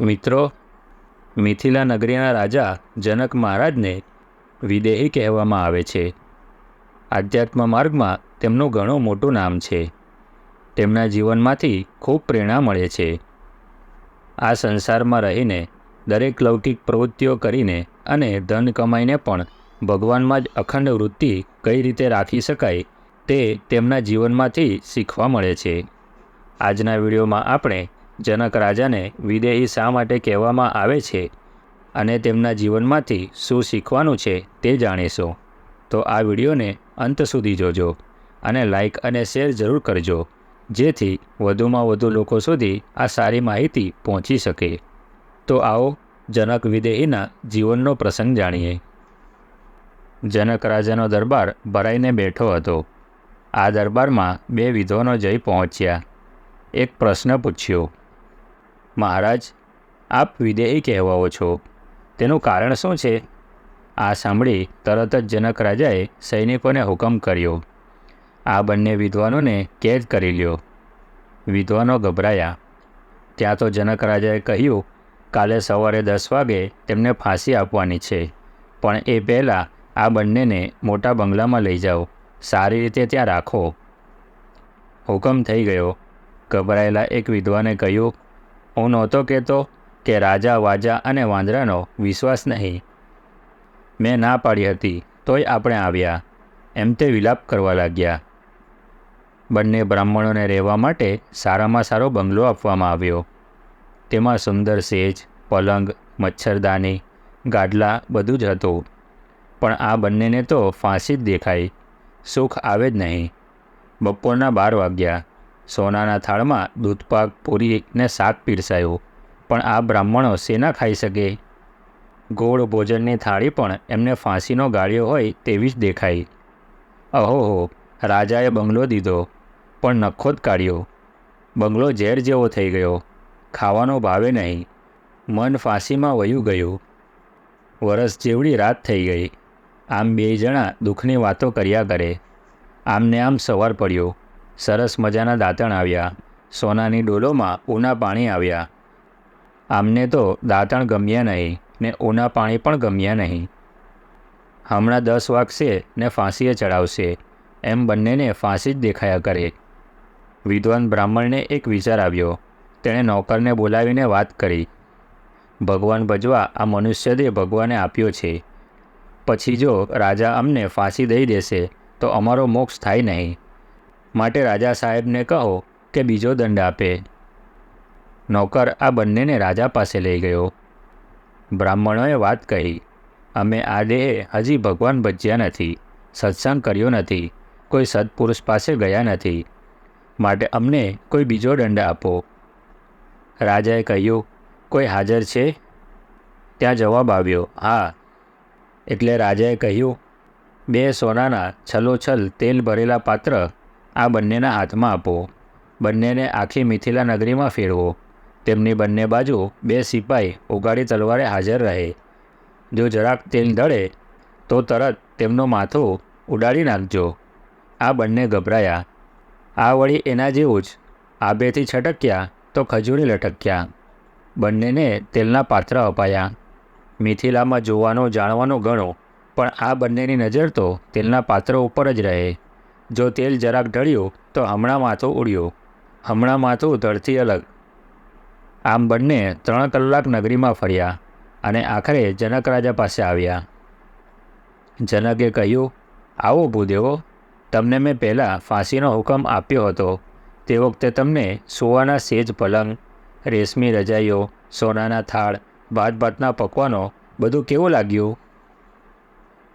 મિત્રો, મિથિલા નગરીના રાજા જનક મહારાજને વિદેહી કહેવામાં આવે છે. આધ્યાત્મ માર્ગમાં તેમનું ઘણું મોટું નામ છે. તેમના જીવનમાંથી ખૂબ પ્રેરણા મળે છે. આ સંસારમાં રહીને દરેક લૌકિક પ્રવૃત્તિઓ કરીને અને ધન કમાઈને પણ ભગવાનમાં જ અખંડ વૃત્તિ કઈ રીતે રાખી શકાય તે તેમના જીવનમાંથી શીખવા મળે છે. આજના વિડીયોમાં આપણે જનક રાજાને વિદેહી શા માટે કહેવામાં આવે છે અને તેમના જીવનમાંથી શું શીખવાનું છે તે જાણીશું. તો આ વિડીયોને અંત સુધી જોજો અને લાઇક અને શેર જરૂર કરજો, જેથી વધુમાં વધુ લોકો સુધી આ સારી માહિતી પહોંચી શકે. તો આવો જનક વિદેહીના જીવનનો પ્રસંગ જાણીએ. જનક રાજાનો દરબાર ભરાઈને બેઠો હતો. આ દરબારમાં બે વિધવાનો જઈ પહોંચ્યા. એક પ્રશ્ન પૂછ્યો મહારાજ, આપ વિદેહી કહેવાઓ છો. તેનું કારણ શું છે? આ સાંભળી તરત જ જનક રાજાએ સૈનિકોને હુકમ કર્યો. આ બંને વિદ્વાનોને કેદ કરી લ્યો. વિદ્વાનો ગભરાયા. ત્યાં તો જનક રાજાએ કહ્યું, કાલે સવારે દસ વાગે તેમને ફાંસી આપવાની છે. પણ એ પહેલાં આ બંનેને મોટા બંગલામાં લઈ જાઓ. સારી રીતે ત્યાં રાખો. હુકમ થઈ ગયો. ગભરાયેલા એક વિદ્વાને કહ્યું હું નહોતો કહેતો કે રાજા વાજા અને વાંદરાનો વિશ્વાસ નહીં. મેં ના પાડી હતી, તોય આપણે આવ્યા. એમ તે વિલાપ કરવા લાગ્યા. બંને બ્રાહ્મણોને રહેવા માટે સારામાં સારો બંગલો આપવામાં આવ્યો. તેમાં સુંદર સેજ, પલંગ, મચ્છરદાની, ગાડલા બધું જ હતું. પણ આ બંનેને તો ફાંસી જ દેખાઈ. સુખ આવે જ નહીં. બપોરના બાર વાગ્યા. સોનાના થાળમાં દૂધપાક પૂરીને શાક પીરસાયું, પણ આ બ્રાહ્મણો શેના ખાઈ શકે? ગોળ ભોજનની થાળી પણ એમને ફાંસીનો ગાળ્યો હોય તેવી જ દેખાઈ. અહોહો, રાજાએ બંગલો દીધો, પણ નખો જ કાઢ્યો. બંગલો ઝેર જેવો થઈ ગયો, ખાવાનો ભાવે નહીં, મન ફાંસીમાં વયું ગયું. વરસ જેવડી રાત થઈ ગઈ, આમ બે જણા દુઃખની વાતો કર્યા કરે, આમને આમ સવાર પડ્યો. સરસ મજાના દાંતણ આવ્યા. સોનાની ડોલોમાં ઊના પાણી આવ્યા. આમને તો દાંતણ ગમ્યા નહીં, ને ઊના પાણી પણ ગમ્યા નહીં. હમણાં દસ વાગશે ને ફાંસીએ ચડાવશે. એમ બંનેને ફાંસી જ દેખાયા કરે. વિદ્વાન બ્રાહ્મણને એક વિચાર આવ્યો. તેણે નોકરને બોલાવીને વાત કરી. ભગવાન ભજવા આ મનુષ્યદેહ ભગવાને આપ્યો છે. પછી જો રાજા અમને ફાંસી દઈ દેશે, તો અમારો મોક્ષ થાય નહીં. માટે રાજા સાહેબને કહો કે બીજો દંડ આપે. નોકર આ બંનેને રાજા પાસે લઈ ગયો. બ્રાહ્મણોએ વાત કહી, અમે આ દેહે હજી ભગવાન ભજ્યા નથી, સત્સંગ કર્યો નથી, કોઈ સત્પુરુષ પાસે ગયા નથી, માટે અમને કોઈ બીજો દંડ આપો. રાજાએ કહ્યું, કોઈ હાજર છે? ત્યાં જવાબ આવ્યો, હા. એટલે રાજાએ કહ્યું, બે સોનાના છલોછલ તેલ ભરેલા પાત્ર આ બંનેના હાથમાં આપો. બંનેને આખી મિથિલા નગરીમાં ફેરવો. તેમની બંને બાજુ બે સિપાઈ ઉગાડી તલવારે હાજર રહે. જો જરાક તેલ દળે તો તરત તેમનું માથું ઉડાડી નાખજો. આ બંને ગભરાયા. આ વળી એના જેવું જ. આબેથી છટક્યા, તો ખજૂરી લટક્યા. બંનેને તેલના પાત્ર અપાયા. મિથિલામાં જોવાનો જાણવાનો ગણો, પણ આ બંનેની નજર તો તેલના પાત્ર ઉપર જ રહે. જો તેલ જરાક ઢળ્યું, તો હમણાં માથું ઉડ્યું. હમણાં માથું ધડથી અલગ. આમ બંને ત્રણ કલાક નગરીમાં ફર્યા અને આખરે જનક રાજા પાસે આવ્યા. જનકે કહ્યું, આવો ભૂદેવો, તમને મેં પહેલાં ફાંસીનો હુકમ આપ્યો હતો. તે વખતે તમને સુવાના સેજ પલંગ, રેશમી રજાઈઓ, સોનાના થાળ ભાત ભાતના પકવાનો બધું કેવું લાગ્યું?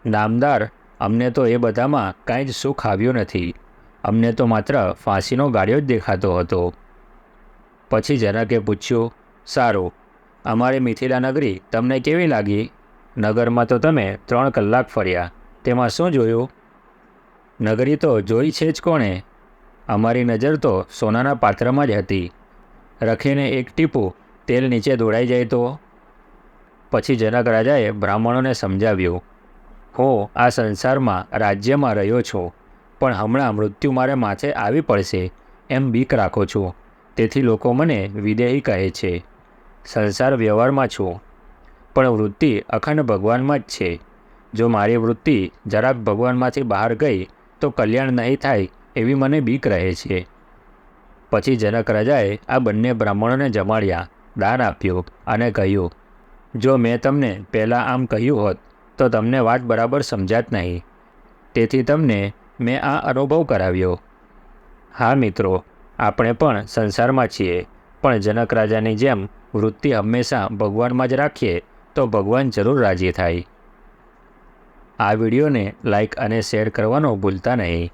નામદાર અમને તો એ બધામાં કાંઈ જ સુખ આવ્યું નથી. અમને તો માત્ર ફાંસીનો ગાળ્યો જ દેખાતો હતો. પછી જનકે પૂછ્યું, સારું, અમારી મિથિલા નગરી તમને કેવી લાગી? નગરમાં તો તમે ત્રણ કલાક ફર્યા, તેમાં શું જોયું? નગરી તો જોઈ છે જ કોણે. અમારી નજર તો સોનાના પાત્રમાં જ હતી. રખીને એક ટીપું તેલ નીચે દોડાઈ જાય તો? પછી જનક રાજાએ બ્રાહ્મણોને સમજાવ્યું હું, આ સંસારમાં રાજ્યમાં રહ્યો છું, પણ હમણાં મૃત્યુ મારે માથે આવી પડશે, એમ બીક રાખો છો. તેથી લોકો મને વિદેહી કહે છે, સંસાર વ્યવહારમાં છું. પણ વૃત્તિ અખંડ ભગવાનમાં જ છે. જો મારી વૃત્તિ જરાક ભગવાનમાંથી બહાર ગઈ, તો કલ્યાણ નહીં થાય એવી મને બીક રહે છે. પછી જનક રાજાએ આ બંને બ્રાહ્મણોને જમાડ્યા, દાન આપ્યું અને કહ્યું, જો મેં તમને પહેલાં આમ કહ્યું હોત તો તમને વાત બરાબર સમજાત નહીં. તેથી તમને મેં આ અનુભવ કરાવ્યો. હા મિત્રો, આપણે પણ સંસારમાં છીએ, પણ જનક રાજાની જેમ વૃત્તિ હંમેશા ભગવાનમાં જ રાખીએ, તો ભગવાન જરૂર રાજી થાય. આ વિડીયોને લાઈક અને શેર કરવાનો ભૂલતા નહીં.